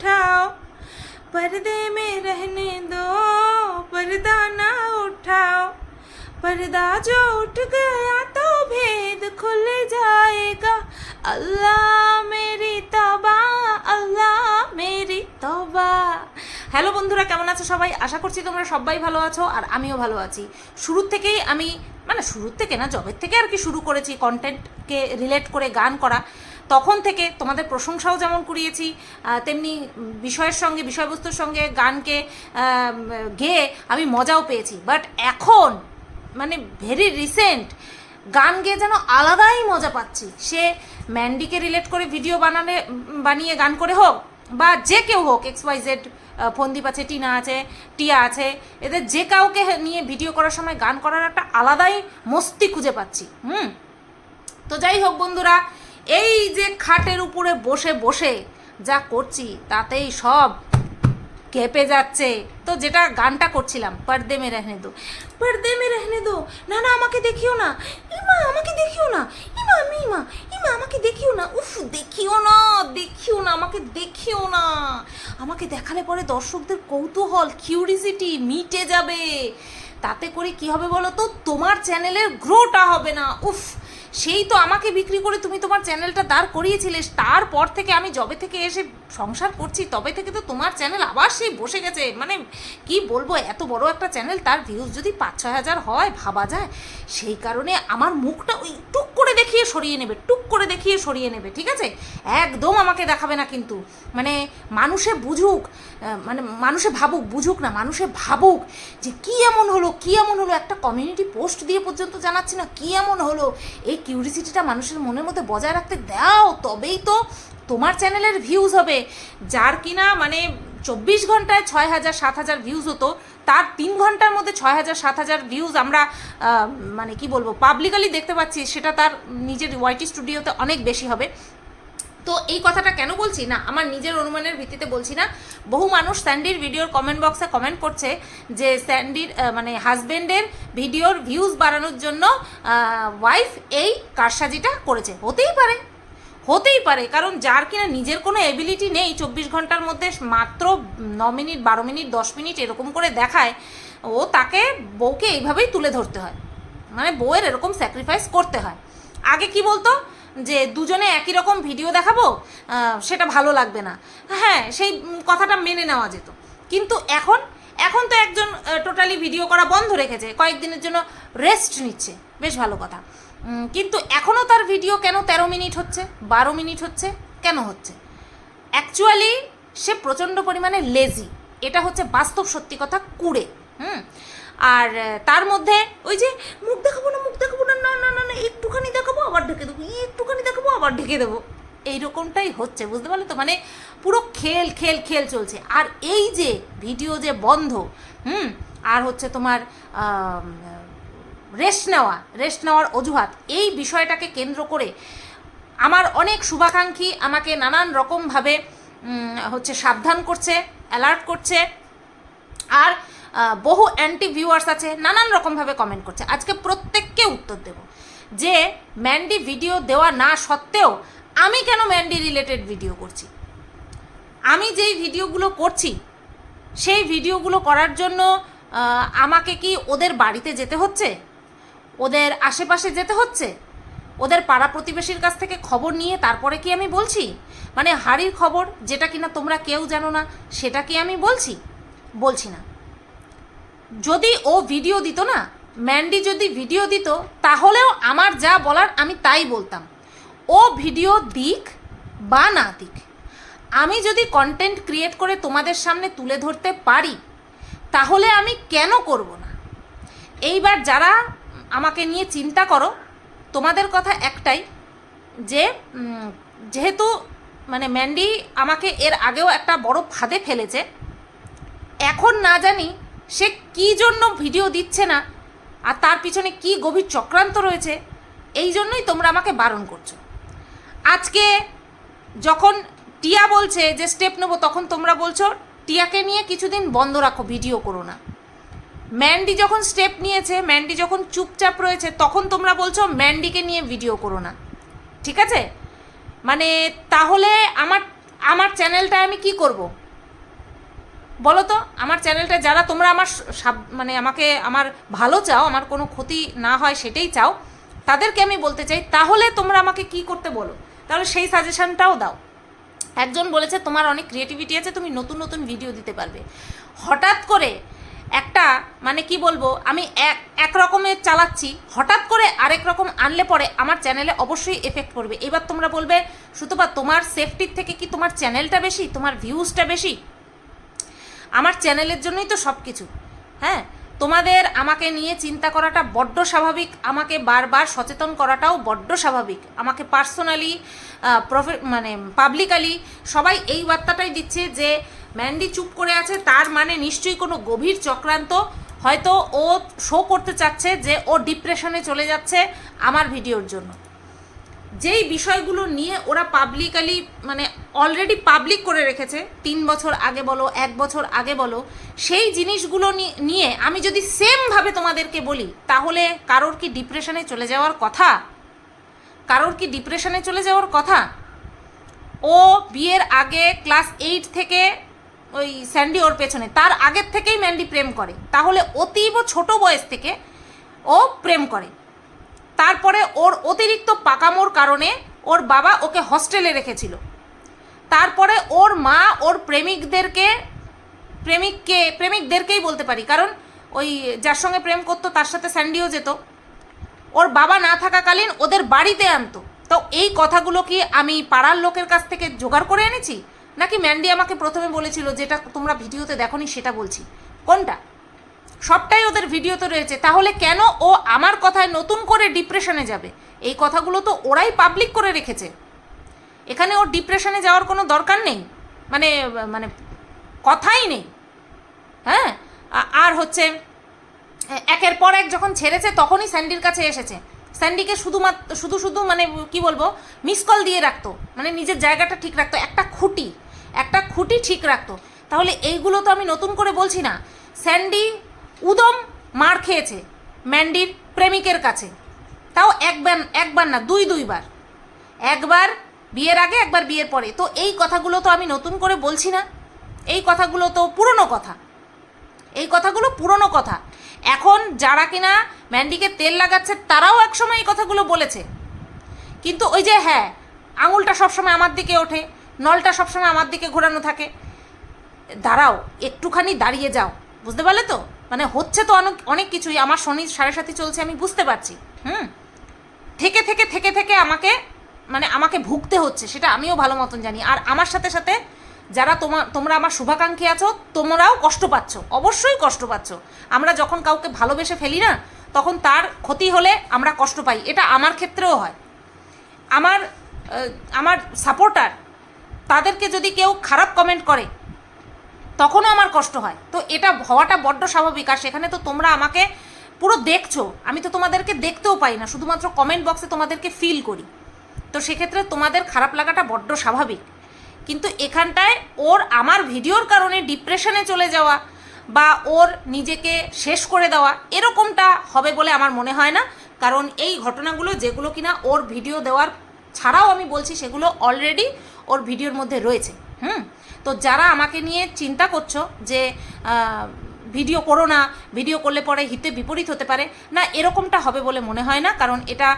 उठाओ पर्दे में रहने दो पर्दा ना उठाओ पर्दा जो उठ गया तो भेद खुल जाएगा अल्लाह मेरी तौबा আল্লাহ মেরি তবা হ্যালো বন্ধুরা কেমন আছো সবাই আশা করছি তোমরা সবাই ভালো আছো আর আমিও ভালো আছি শুরুর থেকেই আমি মানে শুরুর থেকে না জবের থেকে আর কি শুরু করেছি কন্টেন্টকে রিলেট করে গান করা তখন থেকে তোমাদের প্রশংসাও যেমন কুড়িয়েছি তেমনি বিষয়ের সঙ্গে, বিষয়বস্তুর সঙ্গে, গানকে গেয়ে আমি মজাও পেয়েছি। বাট এখন মানে ভেরি রিসেন্ট গান গেয়ে যেন আলাদাই মজা পাচ্ছি। সে ম্যান্ডিকে রিলেট করে ভিডিও বানালে, বানিয়ে গান করে হোক, বা যে কেউ হোক এক্স ওয়াই জেড ফন্দীপ আছে, টিনা আছে, টিয়া আছে, এদের যে কাউকে নিয়ে ভিডিও করার সময় গান করার একটা আলাদাই মস্তি খুঁজে পাচ্ছি। হুম? তো যাই হোক বন্ধুরা এই যে খাটের উপরে বসে বসে যা করছি, তাতেই সব কেঁপে যাচ্ছে। তো যেটা গানটা করছিলাম, পর্দে মে রহনে দো। পর্দে মে রহনে দো। না না, আমাকে দেখিও না। ইমা, আমাকে দেখিও না। ইমা, আমি ইমা। ইমা, আমাকে দেখিও না। উফ, দেখিও না দেখিও না, আমাকে দেখিও না। আমাকে দেখালে পরে দর্শকদের কৌতূহল কিউরিসিটি মিটে যাবে। তাতে করে কি হবে বলো তো তোমার চ্যানেলের গ্রোটা হবে না। উফ, সেই তো আমাকে বিক্রি করে তুমি তোমার চ্যানেলটা দাঁড় করিয়েছিলে। তারপর থেকে আমি জবে থেকে এসে সংসার করছি, তবে থেকে তো তোমার চ্যানেল আবার সেই বসে গেছে। মানে কি বলব, এত বড় একটা চ্যানেল তার ভিউজ যদি পাঁচ ছয় হাজার হয়, ভাবা যায়। সেই কারণে আমার মুখটা ওই টুক করে দেখিয়ে সরিয়ে নেবে, টুক করে দেখিয়ে সরিয়ে নেবে, ঠিক আছে? একদম আমাকে দেখাবে না কিন্তু। মানে মানুষে বুঝুক মানে মানুষে ভাবুক, বুঝুক না, মানুষে ভাবুক যে কি এমন হলো, কি এমন হলো, একটা কমিউনিটি পোস্ট দিয়ে পর্যন্ত জানাচ্ছি না, কি এমন হলো। এই কিউরিসিটিটা মানুষের মনের মধ্যে বজায় রাখতে দাও, তবেই তো তোমার চ্যানেলের ভিউজ হবে। যার কিনা মানে চব্বিশ ঘন্টায় ছয় হাজার, সাত হাজার ভিউজ হতো, তার তিন ঘণ্টার মধ্যে ছয় হাজার, সাত হাজার ভিউজ আমরা মানে কি বলব পাবলিকালি দেখতে পাচ্ছি, সেটা তার নিজের ওয়াইটি স্টুডিওতে অনেক বেশি হবে। তো এই কথাটা কেন বলছি? না, আমার নিজের অনুমানের ভিত্তিতে বলছি না। বহু মানুষ স্যান্ডির ভিডিওর কমেন্ট বক্সে কমেন্ট করছে যে স্যান্ডির মানে হাজবেন্ডের ভিডিওর ভিউজ বাড়ানোর জন্য ওয়াইফ এই কারসাজিটা করেছে। হতেই পারে। হতেই পারে, কারণ যার কিনা নিজের কোনো এবিলিটি নেই চব্বিশ ঘণ্টার মধ্যে মাত্র ন মিনিট, বারো মিনিট, দশ মিনিট এরকম করে দেখায়, ও তাকে বউকে এইভাবেই তুলে ধরতে হয়। মানে বউয়ের এরকম স্যাক্রিফাইস করতে হয়। আগে কি বলতো? যে দুজনে একই রকম ভিডিও দেখাবো সেটা ভালো লাগবে না। হ্যাঁ সেই কথাটা মেনে নেওয়া যেত। কিন্তু এখন এখন তো একজন টোটালি ভিডিও করা বন্ধ রেখেছে, কয়েকদিনের জন্য রেস্ট নিচ্ছে। বেশ ভালো কথা। কিন্তু এখনও তার ভিডিও কেন তেরো মিনিট হচ্ছে? বারো মিনিট হচ্ছে? কেন হচ্ছে? অ্যাকচুয়ালি সে প্রচণ্ড পরিমাণে লেজি এটা হচ্ছে বাস্তব সত্যি কথা কুড়ে, হুম? আর তার মধ্যে ওই যে মুখ দেখাবো না, মুখ দেখাবো না না না না না, একটুখানি দেখাবো, আবার ঢেকে দেবো একটুখানি দেখাবো, আবার ঢেকে দেবো। এইরকমটাই হচ্ছে, বুঝতে পারলে তো? মানে পুরো খেল খেল খেল চলছে। আর এই যে ভিডিও যে বন্ধ, হুম? আর হচ্ছে তোমার রেস্ট নেওয়া, রেস্ট নেওয়ার অজুহাত, এই বিষয়টাকে কেন্দ্র করে আমার অনেক শুভাকাঙ্ক্ষী আমাকে নানান রকমভাবে হচ্ছে সাবধান করছে অ্যালার্ট করছে, আর বহু অ্যান্টি ভিউয়ার্স আছে, নানান রকমভাবে কমেন্ট করছে। আজকে প্রত্যেককে উত্তর দেব যে ম্যান্ডি ভিডিও দেওয়া না সত্ত্বেও আমি কেন ম্যান্ডি রিলেটেড ভিডিও করছি? আমি যেই ভিডিওগুলো করছি, সেই ভিডিওগুলো করার জন্য আমাকে কি ওদের বাড়িতে যেতে হচ্ছে? ওদের আশেপাশে যেতে হচ্ছে? ওদের পাড়া প্রতিবেশীর কাছ থেকে খবর নিয়ে তারপরে কি আমি বলছি? মানে হাড়ির খবর, যেটা কিনা তোমরা কেউ জানো না, সেটা কি আমি বলছি? বলছি না। যদি ও ভিডিও দিত না, ম্যান্ডি যদি ভিডিও দিত, তাহলেও আমার যা বলার আমি তাই বলতাম। ও ভিডিও দিক বা না দিক, আমি যদি কন্টেন্ট ক্রিয়েট করে তোমাদের সামনে তুলে ধরতে পারি, তাহলে আমি কেন করব না? এইবার যারা আমাকে নিয়ে চিন্তা করো। তোমাদের কথা একটাই, যে যেহেতু মানে ম্যান্ডি আমাকে এর আগেও একটা বড় ফাঁদে ফেলেছে, এখন না জানি সে কী জন্য ভিডিও দিচ্ছে না, আর তার পিছনে কি গভীর চক্রান্ত রয়েছে, এই জন্যই তোমরা আমাকে বারণ করছ। আজকে যখন টিয়া বলছে যে স্টেপ নেব, তখন তোমরা বলছো, টিয়াকে নিয়ে কিছুদিন বন্ধ রাখো, ভিডিও করো না। ম্যান্ডি যখন স্টেপ নিয়েছে, ম্যান্ডি যখন চুপচাপ রয়েছে, তখন তোমরা বলছো ম্যান্ডিকে নিয়ে ভিডিও করো না। ঠিক আছে? মানে তাহলে আমার আমার চ্যানেলটায় আমি কি করব? বলো তো, আমার চ্যানেলটা যারা তোমরা আমার সাব- মানে আমাকে, আমার ভালো চাও, আমার কোনো ক্ষতি না হয় সেটাই চাও, তাদেরকে আমি বলতে চাই, তাহলে তোমরা আমাকে কি করতে বলো? তাহলে সেই সাজেশনটাও দাও। একজন বলেছে, তোমার অনেক ক্রিয়েটিভিটি আছে, তুমি নতুন নতুন ভিডিও দিতে পারবে। হঠাৎ করে একটা মানে কি বলব, আমি এক এক রকমের চালাচ্ছি, হঠাৎ করে আরেক রকম আনলে পরে আমার চ্যানেলে অবশ্যই এফেক্ট করবে এবার তোমরা বলবে, সুতপা, তোমার সেফটির থেকে কি তোমার চ্যানেলটা বেশি, তোমার ভিউজটা বেশি? আমার চ্যানেলের জন্যই তো সব কিছু হ্যাঁ? তোমাদের আমাকে নিয়ে চিন্তা করাটা বড্ড স্বাভাবিক, আমাকে বারবার সচেতন করাটাও বড্ড স্বাভাবিক। আমাকে পার্সোনালি প্রফে মানে পাবলিকালি সবাই এই বার্তাটাই দিচ্ছে যে ম্যান্ডি চুপ করে আছে, তার মানে নিশ্চয়ই কোনো গভীর চক্রান্ত। হয়তো ও শো করতে চাচ্ছে যে ও ডিপ্রেশনে চলে যাচ্ছে আমার ভিডিওর জন্য। যেই বিষয়গুলো নিয়ে ওরা পাবলিকালি মানে অলরেডি পাবলিক করে রেখেছে, তিন বছর আগে বলো, এক বছর আগে বলো, সেই জিনিসগুলো নিয়ে আমি যদি সেমভাবে তোমাদেরকে বলি, তাহলে কারোর কি ডিপ্রেশনে চলে যাওয়ার কথা? কারোর কি ডিপ্রেশনে চলে যাওয়ার কথা? ও বিয়ের আগে ক্লাস এইট থেকে ওই স্যান্ডি ওর পেছনে। তার আগের থেকেই ম্যান্ডি প্রেম করে। তাহলে অতীব ছোট বয়স থেকে ও প্রেম করে। তারপরে ওর অতিরিক্ত পাকামোর কারণে ওর বাবা ওকে হস্টেলে রেখেছিল। তারপরে ওর মা ওর প্রেমিকদেরকে, প্রেমিককে, প্রেমিকদেরকেই বলতে পারি। কারণ ওই যার সঙ্গে প্রেম করতো, তার সাথে স্যান্ডিও যেত। ওর বাবা না থাকাকালীন ওদের বাড়িতে আনতো। তো এই কথাগুলো কি আমি পাড়ার লোকের কাছ থেকে জোগাড় করে এনেছি? নাকি ম্যান্ডি আমাকে প্রথমে বলেছিল যেটা তোমরা ভিডিওতে দেখোনি সেটা বলছি। কোনটা? সবটাই ওদের ভিডিওতে রয়েছে। তাহলে কেন ও আমার কথায় নতুন করে ডিপ্রেশনে যাবে? এই কথাগুলো তো ওরাই পাবলিক করে রেখেছে। এখানে ওর ডিপ্রেশনে যাওয়ার কোনো দরকার নেই? মানে মানে কথাই নেই। হ্যাঁ? আর হচ্ছে একের পর এক যখন ছেড়েছে, তখনই স্যান্ডির কাছে এসেছে। স্যান্ডিকে শুধুমাত্র শুধু শুধু মানে কি বলব মিস কল দিয়ে রাখতো। মানে নিজের জায়গাটা ঠিক রাখতো। একটা খুঁটি। একটা খুঁটি ঠিক রাখতো। তাহলে এইগুলো তো আমি নতুন করে বলছি না। স্যান্ডি উদম মার খেয়েছে ম্যান্ডির প্রেমিকের কাছে। তাও একবার একবার না, দুই দুইবার। একবার বিয়ের আগে, একবার বিয়ের পরে। তো এই কথাগুলো তো আমি নতুন করে বলছি না। এই কথাগুলো তো পুরনো কথা। এই কথাগুলো পুরনো কথা। এখন যারা কিনা ম্যান্ডিকে তেল লাগাচ্ছে, তারাও একসময় এই কথাগুলো বলেছে। কিন্তু ওই যে হ্যাঁ আঙুলটা সবসময় আমার দিকে ওঠে, নলটা সবসময় আমার দিকে ঘোরানো থাকে। দাঁড়াও, একটুখানি দাঁড়িয়ে যাও। বুঝতে পারলে তো? মানে হচ্ছে তো অনেক অনেক কিছুই। আমার শনি সাড়ে সাথে চলছে, আমি বুঝতে পারছি। হুম? থেকে থেকে থেকে থেকে আমাকে মানে আমাকে ভুগতে হচ্ছে, সেটা আমিও ভালো মতন জানি। আর আমার সাথে সাথে যারা তোমার তোমরা আমার শুভাকাঙ্ক্ষী আছো, তোমরাও কষ্ট পাচ্ছ, অবশ্যই কষ্ট পাচ্ছ। আমরা যখন কাউকে ভালোবেসে ফেলি না, তখন তার ক্ষতি হলে আমরা কষ্ট পাই। এটা আমার ক্ষেত্রেও হয়। আমার আমার সাপোর্টার তাদেরকে যদি কেউ খারাপ কমেন্ট করে, তখনও আমার কষ্ট হয়। তো এটা হওয়াটা বড্ড স্বাভাবিক। আর সেখানে তো তোমরা আমাকে পুরো দেখছ। আমি তো তোমাদেরকে দেখতেও পাই না। শুধুমাত্র কমেন্ট বক্সে তোমাদেরকে ফিল করি। তো সেক্ষেত্রে তোমাদের খারাপ লাগাটা বড্ড স্বাভাবিক। কিন্তু এখানটায় ওর আমার ভিডিওর কারণে ডিপ্রেশনে চলে যাওয়া বা ওর নিজেকে শেষ করে দেওয়া এরকমটা হবে বলে আমার মনে হয় না। কারণ এই ঘটনাগুলো যেগুলো কিনা ওর ভিডিও দেওয়ার ছাড়াও আমি বলছি সেগুলো অলরেডি ওর ভিডিওর মধ্যে রয়েছে। হুম? তো যারা আমাকে নিয়ে চিন্তা করছ যে ভিডিও করো না, ভিডিও করলে পরে হিতে বিপরীত হতে পারে, না এরকমটা হবে বলে মনে হয় না। কারণ এটা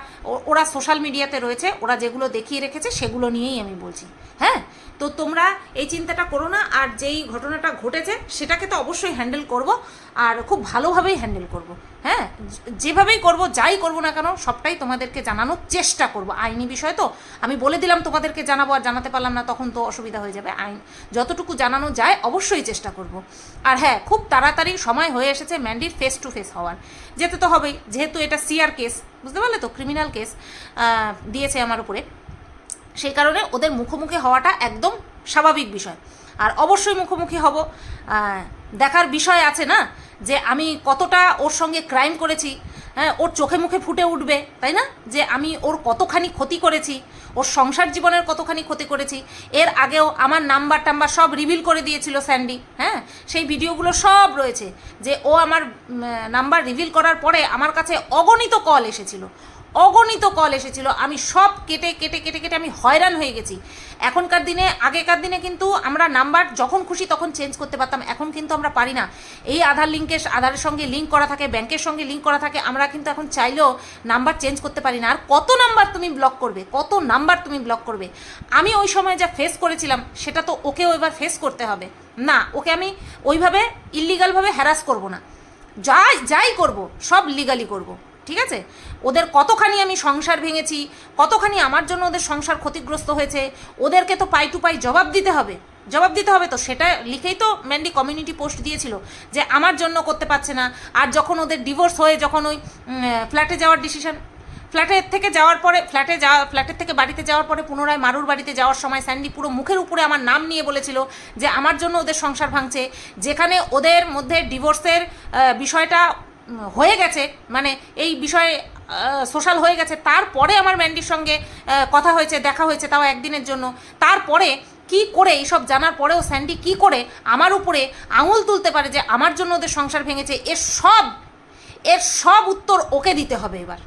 ওরা সোশ্যাল মিডিয়াতে রয়েছে, ওরা যেগুলো দেখিয়ে রেখেছে সেগুলো নিয়েই আমি বলছি। হ্যাঁ? তো তোমরা এই চিন্তাটা করো না, আর যেই ঘটনাটা ঘটেছে সেটাকে তো অবশ্যই হ্যান্ডেল করব, আর খুব ভালোভাবেই হ্যান্ডেল করব হ্যাঁ? যেভাবেই করব, যাই করব না কেন, সবটাই তোমাদেরকে জানানোর চেষ্টা করব। আইনি বিষয় তো, আমি বলে দিলাম তোমাদেরকে জানাব, আর জানাতে পারলাম না, তখন তো অসুবিধা হয়ে যাবে। আইন, যতটুকু জানানো যায়, অবশ্যই চেষ্টা করব। আর হ্যাঁ খুব তাড়াতাড়ি সময় হয়ে এসেছে ম্যান্ডির ফেস টু ফেস হওয়ার। যেতে তো হবেই, যেহেতু এটা সিআর কেস বুঝতে পারলে তো? ক্রিমিনাল কেস দিয়েছে আমার উপরে। সেই কারণে ওদের মুখোমুখি হওয়াটা একদম স্বাভাবিক বিষয়। আর অবশ্যই মুখোমুখি হব। দেখার বিষয় আছে না যে আমি কতটা ওর সঙ্গে ক্রাইম করেছি। হ্যাঁ ওর চোখে মুখে ফুটে উঠবে, তাই না? যে আমি ওর কতখানি ক্ষতি করেছি, ওর সংসার জীবনের কতখানি ক্ষতি করেছি। এর আগেও আমার নাম্বার টাম্বার সব রিভিল করে দিয়েছিল স্যান্ডি হ্যাঁ সেই ভিডিওগুলো সব রয়েছে। যে ও আমার নাম্বার রিভিল করার পরে আমার কাছে অগণিত কল এসেছিল। অগণিত কল এসেছিল। আমি সব কেটে কেটে কেটে কেটে আমি হয়রান হয়ে গেছি। এখনকার দিনে, আগেকার দিনে কিন্তু আমরা নাম্বার যখন খুশি তখন চেঞ্জ করতে পারতাম। এখন কিন্তু আমরা পারি না। এই আধার লিঙ্কের আধারের সঙ্গে লিঙ্ক করা থাকে, ব্যাংকের সঙ্গে লিঙ্ক করা থাকে, আমরা কিন্তু এখন চাইলেও নাম্বার চেঞ্জ করতে পারি না। আর কত নাম্বার তুমি ব্লক করবে? কত নাম্বার তুমি ব্লক করবে? আমি ওই সময় যা ফেস করেছিলাম, সেটা তো ওকেও এবার ফেস করতে হবে। না, ওকে আমি ওইভাবে ইলিগালভাবে হ্যারাস করব না। যাই যাই করব, সব লিগালি করব। ঠিক আছে? ওদের কতখানি আমি সংসার ভেঙেছি, কতখানি আমার জন্য ওদের সংসার ক্ষতিগ্রস্ত হয়েছে, ওদেরকে তো পাই টু পাই জবাব দিতে হবে। জবাব দিতে হবে তো? সেটা লিখেই তো ম্যান্ডি কমিউনিটি পোস্ট দিয়েছিল যে আমার জন্য করতে পারছে না। আর যখন ওদের ডিভোর্স হয়ে যখন ওই ফ্ল্যাটে যাওয়ার ডিসিশন ফ্ল্যাটের থেকে যাওয়ার পরে ফ্ল্যাটে যাওয়া ফ্ল্যাটের থেকে বাড়িতে যাওয়ার পরে, পুনরায় মারুর বাড়িতে যাওয়ার সময় স্যান্ডি পুরো মুখের উপরে আমার নাম নিয়ে বলেছিল যে আমার জন্য ওদের সংসার ভাঙছে। যেখানে ওদের মধ্যে ডিভোর্সের বিষয়টা হয়ে গেছে মানে এই বিষয়ে সোশ্যাল হয়ে গেছে। তারপরে আমার ম্যান্ডির সঙ্গে কথা হয়েছে, দেখা হয়েছে তাও একদিনের জন্য। তারপরে কি করে এইসব জানার পরেও স্যান্ডি কি করে আমার উপরে আঙুল তুলতে পারে যে আমার জন্য ওদের সংসার ভেঙেছে, এর সব এর সব উত্তর ওকে দিতে হবে এবার।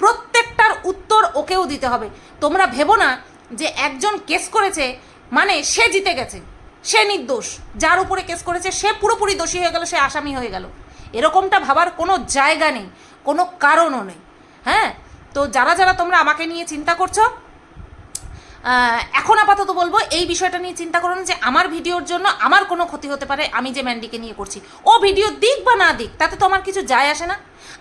প্রত্যেকটার উত্তর ওকেও দিতে হবে। তোমরা ভেবো না যে একজন কেস করেছে মানে সে জিতে গেছে, সে নির্দোষ, যার উপরে কেস করেছে, সে পুরোপুরি দোষী হয়ে গেল, সে আসামি হয়ে গেল। এরকমটা ভাবার কোনো জায়গা নেই, কোনো কারণও নেই। হ্যাঁ? তো যারা যারা তোমরা আমাকে নিয়ে চিন্তা করছ এখন আপাতত বলব এই বিষয়টা নিয়ে চিন্তা করুন যে আমার ভিডিওর জন্য আমার কোনো ক্ষতি হতে পারে, আমি যে ম্যান্ডিকে নিয়ে করছি। ও ভিডিও দিক বা না দিক, তাতে তো আমার কিছু যায় আসে না।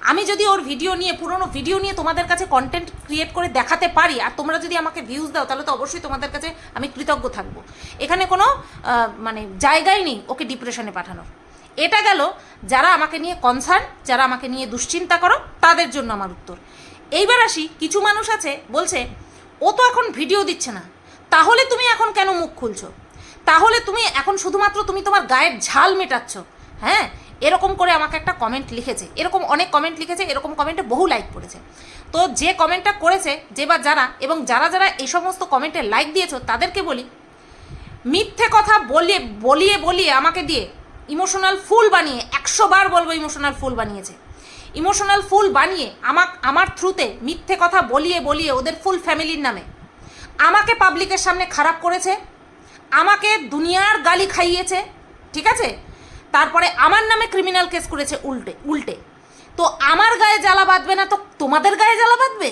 আমি যদি ওর ভিডিও নিয়ে, পুরনো ভিডিও নিয়ে তোমাদের কাছে কন্টেন্ট ক্রিয়েট করে দেখাতে পারি, আর তোমরা যদি আমাকে ভিউজ দাও, তাহলে তো অবশ্যই তোমাদের কাছে আমি কৃতজ্ঞ থাকব। এখানে কোনো মানে জায়গাই নেই ওকে ডিপ্রেশনে পাঠানোর। এটা গেল, যারা আমাকে নিয়ে কনসার্ন যারা আমাকে নিয়ে দুশ্চিন্তা করো, তাদের জন্য আমার উত্তর। এইবার আসি, কিছু মানুষ আছে, বলছে, ও তো এখন ভিডিও দিচ্ছে না। তাহলে তুমি এখন কেন মুখ খুলছো? তাহলে তুমি এখন শুধুমাত্র তুমি তোমার গায়ের ঝাল মেটাচ্ছ। হ্যাঁ এরকম করে আমাকে একটা কমেন্ট লিখেছে। এরকম অনেক কমেন্ট লিখেছে, এরকম কমেন্টে বহু লাইক পড়েছে। তো যে কমেন্টটা করেছে, যে বা যারা, এবং যারা যারা এই সমস্ত কমেন্টে লাইক দিয়েছ, তাদেরকে বলি, মিথ্যে কথা বলিয়ে বলিয়ে বলিয়ে আমাকে দিয়ে ইমোশনাল ফুল বানিয়ে, একশো বার বলব ইমোশনাল ফুল বানিয়েছে। ইমোশনাল ফুল বানিয়ে আমাক, আমার থ্রুতে মিথ্যে কথা বলিয়ে বলিয়ে ওদের ফুল ফ্যামিলির নামে। আমাকে পাবলিকের সামনে খারাপ করেছে, আমাকে দুনিয়ার গালি খাইয়েছে, ঠিক আছে? তারপরে আমার নামে ক্রিমিনাল কেস করেছে উল্টে উল্টে। তো আমার গায়ে জ্বালা বাঁধবে না তো তোমাদের গায়ে জ্বালা বাঁধবে?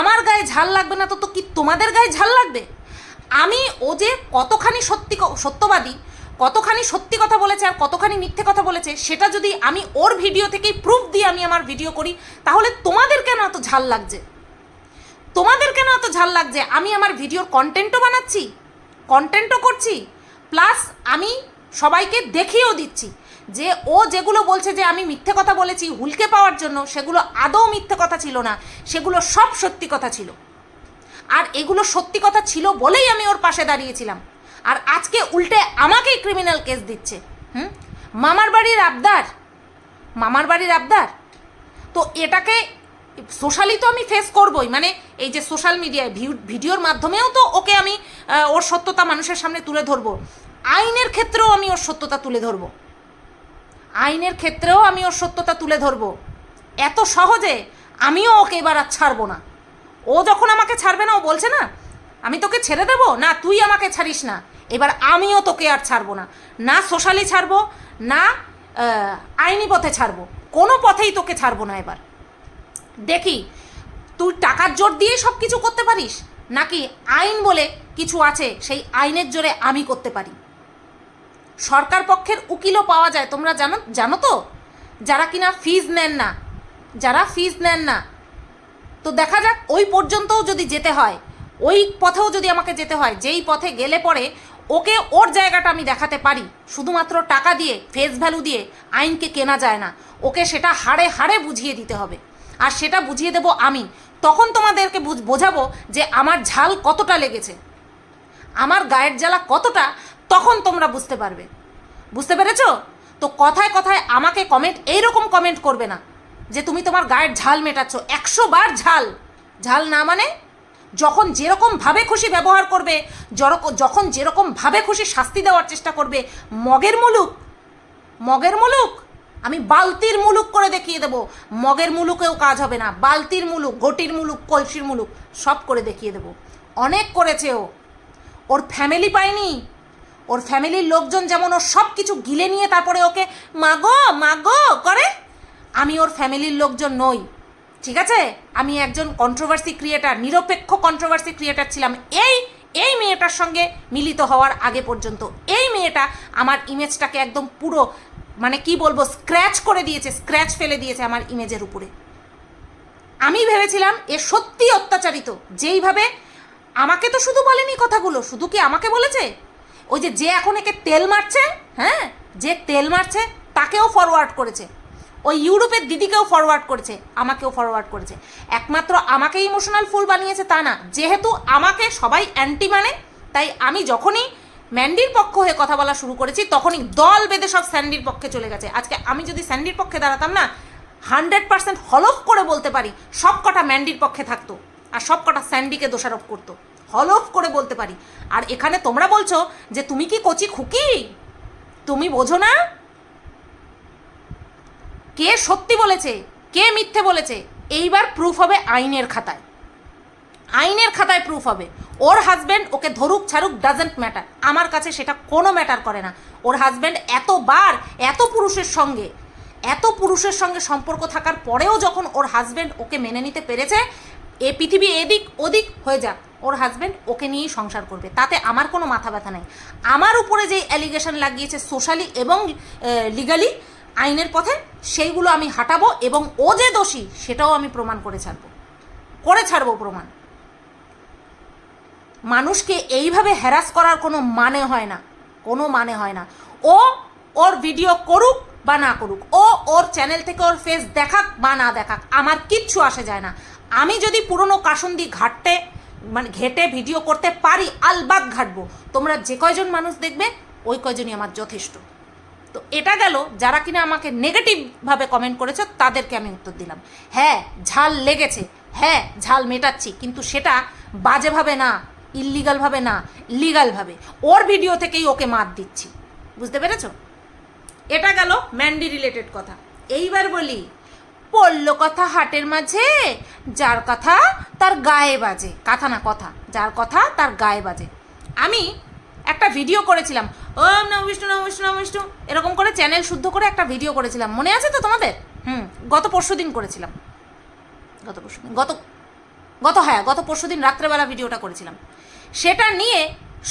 আমার গায়ে ঝাল লাগবে না তো তো কি তোমাদের গায়ে ঝাল লাগবে? আমি ও যে কতখানি সত্যি সত্যবাদী কতখানি সত্যি কথা বলেছে আর কতখানি মিথ্যে কথা বলেছে, সেটা যদি আমি ওর ভিডিও থেকেই প্রুফ দিয়ে আমি আমার ভিডিও করি, তাহলে তোমাদের কেন এত ঝাল লাগছে? তোমাদের কেন এত ঝাল লাগছে? আমি আমার ভিডিওর কন্টেন্টও বানাচ্ছি কন্টেন্টও করছি প্লাস আমি সবাইকে দেখিয়েও দিচ্ছি যে ও যেগুলো বলছে যে আমি মিথ্যে কথা বলেছি, হুলকে পাওয়ার জন্য সেগুলো আদৌ মিথ্যে কথা ছিল না, সেগুলো সব সত্যি কথা ছিল। আর এগুলো সত্যি কথা ছিল বলেই আমি ওর পাশে দাঁড়িয়েছিলাম। আর আজকে উল্টে আমাকেই ক্রিমিনাল কেস দিচ্ছে। হুম? মামার বাড়ির আবদার। মামার বাড়ির আবদার? তো এটাকে সোশ্যালি তো আমি ফেস করবই মানে এই যে সোশ্যাল মিডিয়ায় ভিডিওর মাধ্যমেও তো ওকে আমি ওর সত্যতা মানুষের সামনে তুলে ধরবো। আইনের ক্ষেত্রেও আমি ওর সত্যতা তুলে ধরবো। আইনের ক্ষেত্রেও আমি ওর সত্যতা তুলে ধরবো। এত সহজে আমিও ওকে এবার আর ছাড়বো না। ও যখন আমাকে ছাড়বে না, ও বলছে না, আমি তোকে ছেড়ে দেবো? না, তুই আমাকে ছাড়িস না। এবার আমিও তোকে আর ছাড়বো না। না সোশ্যালি ছাড়বো, না আইনি পথে ছাড়বো। কোনো পথেই তোকে ছাড়বো না এবার। দেখি, তুই টাকার জোর দিয়ে সব কিছু করতে পারিস? নাকি আইন বলে কিছু আছে, সেই আইনের জোরে আমি করতে পারি? সরকার পক্ষের উকিলও পাওয়া যায়, তোমরা জানো জানো তো? যারা কিনা ফিজ নেন না, যারা ফিজ নেন না। তো দেখা যাক, ওই পর্যন্তও যদি যেতে হয়, ওই পথেও যদি আমাকে যেতে হয়, যেই পথে গেলে পরে ওকে ওর জায়গাটা আমি দেখাতে পারি। শুধুমাত্র টাকা দিয়ে ফেস ভ্যালু দিয়ে আইনকে কেনা যায় না। ওকে সেটা হাড়ে হাড়ে বুঝিয়ে দিতে হবে। আর সেটা বুঝিয়ে দেব আমি। তখন তোমাদেরকে বুঝ- বোঝাবো যে আমার ঝাল কতটা লেগেছে। আমার গায়ের জ্বালা কতটা, তখন তোমরা বুঝতে পারবে। বুঝতে পেরেছ? তো কথায় কথায় আমাকে কমেন্ট এইরকম কমেন্ট করবে না যে, তুমি তোমার গায়ের ঝাল মেটাচ্ছ। একশো বার ঝাল। ঝাল না মানে যখন যেরকম ভাবে খুশি ব্যবহার করবে যখন যেরকম ভাবে খুশি শাস্তি দেওয়ার চেষ্টা করবে, মগের মুলুক মগের মুলুক, আমি বালতির মুলুক করে দেখিয়ে দেবো। মগের মুলুকেও কাজ হবে না। বালতির মুলুক, ঘটির মুলুক, কলসির মুলুক, সব করে দেখিয়ে দেবো। অনেক করেছে ও। ওর ফ্যামিলি পায়নি। ওর ফ্যামিলির লোকজন যেমন ওর সব কিছু গিলে নিয়ে তারপরে ওকে মাগো মাগো করে? আমি ওর ফ্যামিলির লোকজন নই। ঠিক আছে? আমি একজন কন্ট্রোভার্সি ক্রিয়েটার নিরপেক্ষ কন্ট্রোভার্সি ক্রিয়েটার ছিলাম। এই এই মেয়েটার সঙ্গে মিলিত হওয়ার আগে পর্যন্ত, এই মেয়েটা আমার ইমেজটাকে একদম পুরো মানে কি বলব স্ক্র্যাচ করে দিয়েছে স্ক্র্যাচ ফেলে দিয়েছে আমার ইমেজের উপরে। আমি ভেবেছিলাম এ সত্যি অত্যাচারিত। যেইভাবে, আমাকে তো শুধু বলেনি কথাগুলো, শুধু কি আমাকে বলেছে? ওই যে যে এখন একে তেল মারছে হ্যাঁ? যে তেল মারছে, তাকেও ফরওয়ার্ড করেছে। ওই ইউরোপের দিদিকেও ফরওয়ার্ড করেছে, আমাকেও ফরওয়ার্ড করেছে। একমাত্র আমাকে ইমোশনাল ফুল বানিয়েছে তা না, যেহেতু আমাকে সবাই অ্যান্টি মানে তাই আমি যখনই ম্যান্ডির পক্ষ হয়ে কথা বলা শুরু করেছি, তখনই দল বেঁধে সব স্যান্ডির পক্ষে চলে গেছে। আজকে আমি যদি স্যান্ডির পক্ষে দাঁড়াতাম না হান্ড্রেড পার্সেন্ট হলফ করে বলতে পারি সব কটা ম্যান্ডির পক্ষে থাকতো, আর সব কটা স্যান্ডিকে দোষারোপ করতো। হলফ করে বলতে পারি। আর এখানে তোমরা বলছো যে, তুমি কি কচি খুকি? তুমি বোঝো না? কে সত্যি বলেছে, কে মিথ্যে বলেছে, এইবার প্রুফ হবে আইনের খাতায়। আইনের খাতায় প্রুফ হবে। ওর হাজব্যান্ড ওকে ধরুক ছাড়ুক ডাজেন্ট ম্যাটার আমার কাছে সেটা কোনো ম্যাটার করে না। ওর হাজব্যান্ড এতবার এত পুরুষের সঙ্গে, এত পুরুষের সঙ্গে সম্পর্ক থাকার পরেও যখন ওর হাজব্যান্ড ওকে মেনে নিতে পেরেছে, এ পৃথিবী এদিক ওদিক হয়ে যাক। ওর হাজব্যান্ড ওকে নিয়েই সংসার করবে। তাতে আমার কোনো মাথা ব্যথা নেই। আমার উপরে যেই অ্যালিগেশন লাগিয়েছে সোশ্যালি এবং লিগালি আইনের পথে সেইগুলো আমি হাঁটাবো এবং ও যে দোষী, সেটাও আমি প্রমাণ করে ছাড়বো। করে ছাড়বো প্রমাণ। মানুষকে এইভাবে হ্যারাস করার কোনো মানে হয় না। কোনো মানে হয় না। ও ওর ভিডিও করুক বা না করুক, ও ওর চ্যানেল থেকে ওর ফেস দেখাক বা না দেখাক, আমার কিচ্ছু আসে যায় না। আমি যদি পুরনো কাসন্দি ঘাটতে মানে ঘেটে ভিডিও করতে পারি আলবাগ ঘাটবো। তোমরা যে কয়জন মানুষ দেখবে, ওই কয়জনই আমার যথেষ্ট। তো এটা গেল, যারা কিনা আমাকে নেগেটিভভাবে কমেন্ট করেছে, তাদেরকে আমি উত্তর দিলাম। হ্যাঁ ঝাল লেগেছে হ্যাঁ ঝাল মেটাচ্ছি, কিন্তু সেটা বাজেভাবে না ইল্লিগালভাবে না লিগালভাবে ওর ভিডিও থেকেই ওকে মাত দিচ্ছি। বুঝতে পেরেছ? এটা গেল ম্যান্ডি রিলেটেড কথা। এইবার বলি, পড়ল কথা হাটের মাঝে, যার কথা তার গায়ে বাজে। কথা না, কথা। যার কথা তার গায়ে বাজে। আমি একটা ভিডিও করেছিলাম ওম নম বিষ্ণু নম বিষ্ণু নম বিষ্ণু। এরকম করে চ্যানেল শুদ্ধ করে একটা ভিডিও করেছিলাম। মনে আছে তো তোমাদের? হুম, গত পরশু দিন করেছিলাম। গত পরশু দিন, গত গত হ্যাঁ গত পরশু দিন রাত্রেবেলা ভিডিওটা করেছিলাম। সেটা নিয়ে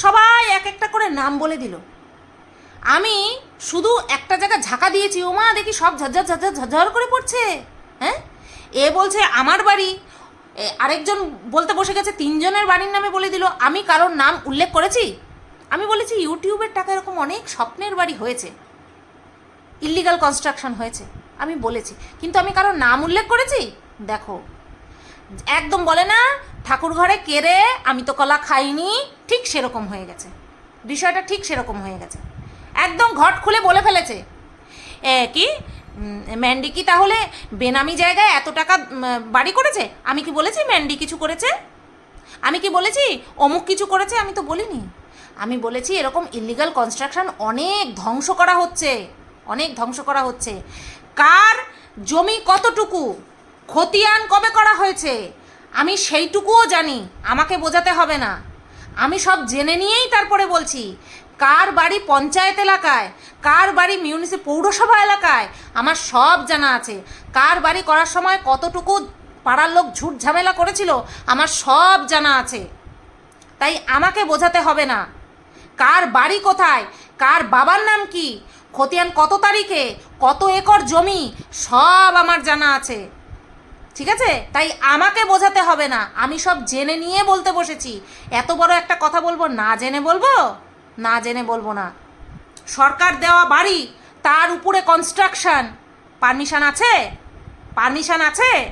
সবাই এক একটা করে নাম বলে দিল। আমি শুধু একটা জায়গা ঝাঁকা দিয়েছি, ও মা, দেখি সব ঝরঝর ঝরঝর ঝরঝর করে পড়ছে। হ্যাঁ? এ বলছে, আমার বাড়ি। আরেকজন বলতে বসে গেছে, তিনজনের বাড়ির নামে বলে দিল। আমি কারোর নাম উল্লেখ করেছি? আমি বলেছি, ইউটিউবের টাকা এরকম অনেক স্বপ্নের বাড়ি হয়েছে। ইল্লিগাল কনস্ট্রাকশন হয়েছে, আমি বলেছি। কিন্তু আমি কারোর নাম উল্লেখ করেছি? দেখো। একদম বলে না ঠাকুর ঘরে কেড়ে আমি তো কলা খাইনি, ঠিক সেরকম হয়ে গেছে। বিষয়টা ঠিক সেরকম হয়ে গেছে। একদম ঘট খুলে বলে ফেলেছে। কি? ম্যান্ডি কি তাহলে বেনামি জায়গায় এত টাকা বাড়ি করেছে? আমি কি বলেছি ম্যান্ডি কিছু করেছে? আমি কি বলেছি, অমুক কিছু করেছে? আমি তো বলিনি। আমি বলেছি, এরকম ইলিগাল কনস্ট্রাকশন অনেক ধ্বংস করা হচ্ছে। অনেক ধ্বংস করা হচ্ছে। কার জমি কতটুকু? খতিয়ান কবে করা হয়েছে? আমি সেইটুকুও জানি, আমাকে বোঝাতে হবে না। আমি সব জেনে নিয়েই তারপরে বলছি, কার বাড়ি পঞ্চায়েত এলাকায়, কার বাড়ি মিউনিসিপ পৌরসভা এলাকায়, আমার সব জানা আছে। কার বাড়ি করার সময় কতটুকু পাড়ার লোক ঝুট ঝামেলা করেছিল, আমার সব জানা আছে। তাই আমাকে বোঝাতে হবে না। কার বাড়ি কোথায়? কার বাবার নাম কি? খতিয়ান কত তারিখে? কত একর জমি? সব আমার জানা আছে। ঠিক আছে? তাই আমাকে বোঝাতে হবে না। আমি সব জেনে নিয়ে বলতে বসেছি। এত বড় একটা কথা বলব, না জেনে বলব? না জেনে বলব না। সরকার দেওয়া বাড়ি, তার উপরে কনস্ট্রাকশন পারমিশন আছে? পারমিশন আছে?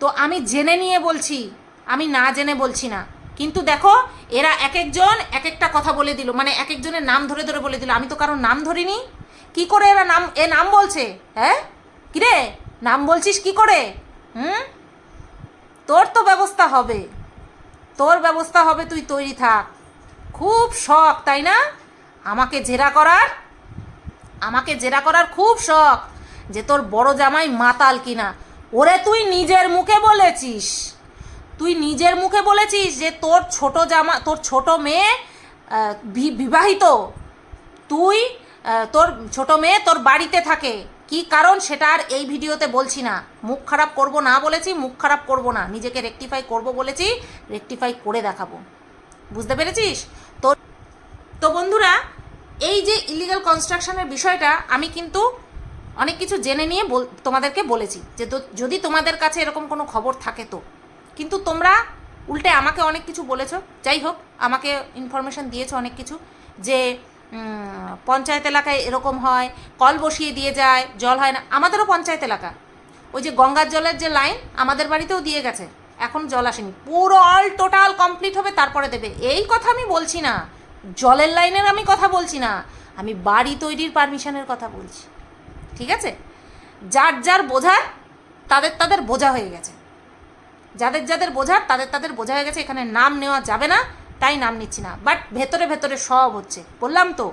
তো আমি জেনে নিয়ে বলছি। আমি না জেনে বলছি না। কিন্তু দেখো, এরা এক একজন এক একটা কথা বলে দিল। মানে এক একজনের নাম ধরে ধরে বলে দিল। আমি তো কারোর নাম ধরিনি। কি করে এরা নাম, এ নাম বলছে? হ্যাঁ? কিরে নাম বলছিস কি করে? হুম? তোর তো ব্যবস্থা হবে। তোর ব্যবস্থা হবে, তুই তৈরি থাক। খুব শখ, তাই না? আমাকে জেরা করার, আমাকে জেরা করার খুব শখ যে তোর বড় জামাই মাতাল কিনা। ওরে তুই নিজের মুখে বলেছিস। তুই নিজের মুখে বলেছিস যে তোর ছোট জামা, তোর ছোট মেয়ে বিবাহিত। তুই তোর ছোট মেয়ে তোর বাড়িতে থাকে। কি কারণ সেটা আর এই ভিডিওতে বলছি না। মুখ খারাপ করব না বলেছি, মুখ খারাপ করব না। নিজেকে রেকটিফাই করব বলেছি রেকটিফাই করে দেখাবো। বুঝতে পেরেছিস? তো তো বন্ধুরা, এই যে ইলিগাল কনস্ট্রাকশনের বিষয়টা, আমি কিন্তু অনেক কিছু জেনে নিয়ে তোমাদেরকে বলেছি। যে যদি তোমাদের কাছে এরকম কোনো খবর থাকে তো। কিন্তু তোমরা উল্টে আমাকে অনেক কিছু বলেছ। যাই হোক, আমাকে ইনফরমেশন দিয়েছ অনেক কিছু যে পঞ্চায়েত এলাকায় এরকম হয়, কল বসিয়ে দিয়ে যায়, জল হয় না। আমাদেরও পঞ্চায়েত এলাকা। ওই যে গঙ্গার জলের যে লাইন আমাদের বাড়িতেও দিয়ে গেছে। এখন জল আসেনি। পুরো অল টোটাল কমপ্লিট হবে, তারপরে দেবে। এই কথা আমি বলছি না। জলের লাইনের আমি কথা বলছি না। আমি বাড়ি তৈরির পারমিশনের কথা বলছি। ঠিক আছে? যার যার বোঝার, তাদের তাদের বোঝা হয়ে গেছে। যাদের যাদের বোঝার, তাদের তাদের বোঝা হয়ে গেছে, এখানে নাম নেওয়া যাবে না, তাই নাম নিচ্ছি না। বাট ভেতরে ভেতরে সব হচ্ছে। বললাম তো,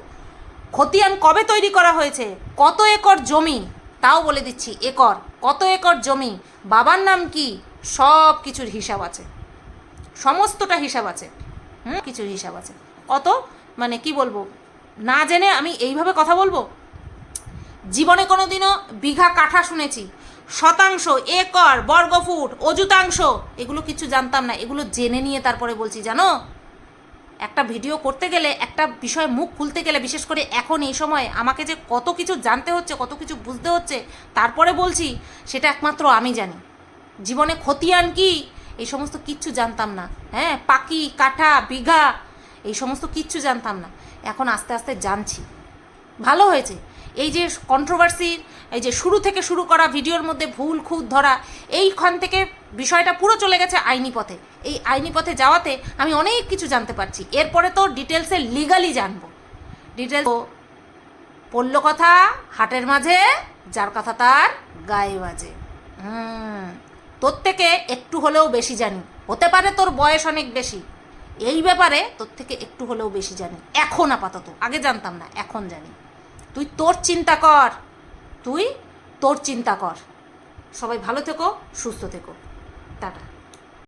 খতিয়ান কবে তৈরি করা হয়েছে? কত একর জমি? তাও বলে দিচ্ছি, একর। কত একর জমি? বাবার নাম কি? সব কিছুর হিসাব আছে। সমস্তটা হিসাব আছে। হুম? কিছুর হিসাব আছে। অত মানে কি বলব? না জেনে আমি এইভাবে কথা বলব? জীবনে কোনোদিনও বিঘা কাঠা শুনেছি শতাংশ, একর, বর্গফুট, অযুতাংশ। এগুলো কিছু জানতাম না, এগুলো জেনে নিয়ে তারপরে বলছি, জানো? একটা ভিডিও করতে গেলে, একটা বিষয় মুখ খুলতে গেলে, বিশেষ করে এখন এই সময়, আমাকে যে কত কিছু জানতে হচ্ছে, কত কিছু বুঝতে হচ্ছে, তারপরে বলছি, সেটা একমাত্র আমি জানি। জীবনে খতিয়ান কি? এই সমস্ত কিচ্ছু জানতাম না। হ্যাঁ পাকি কাঠা বিঘা, এই সমস্ত কিচ্ছু জানতাম না। এখন আস্তে আস্তে জানছি। ভালো হয়েছে। এই যে কন্ট্রোভার্সির এই যে শুরু থেকে শুরু করা ভিডিওর মধ্যে ভুল খুঁত ধরা, এইখান থেকে বিষয়টা পুরো চলে গেছে আইনি পথে। এই আইনি পথে যাওয়াতে আমি অনেক কিছু জানতে পারছি। এরপরে তো ডিটেলসে লিগালি জানব। ডিটেলস পড়ল কথা, হাটের মাঝে, যার কথা তার গায়ে বাজে। হুম, তোর থেকে একটু হলেও বেশি জানি। হতে পারে তোর বয়স অনেক বেশি। এই ব্যাপারে তোর থেকে একটু হলেও বেশি জানি। এখন আপাতত, আগে জানতাম না, এখন জানি। তুই তোর চিন্তা কর। তুই তোর চিন্তা কর। সবাই ভালো থেকো সুস্থ থেকো। টাটা।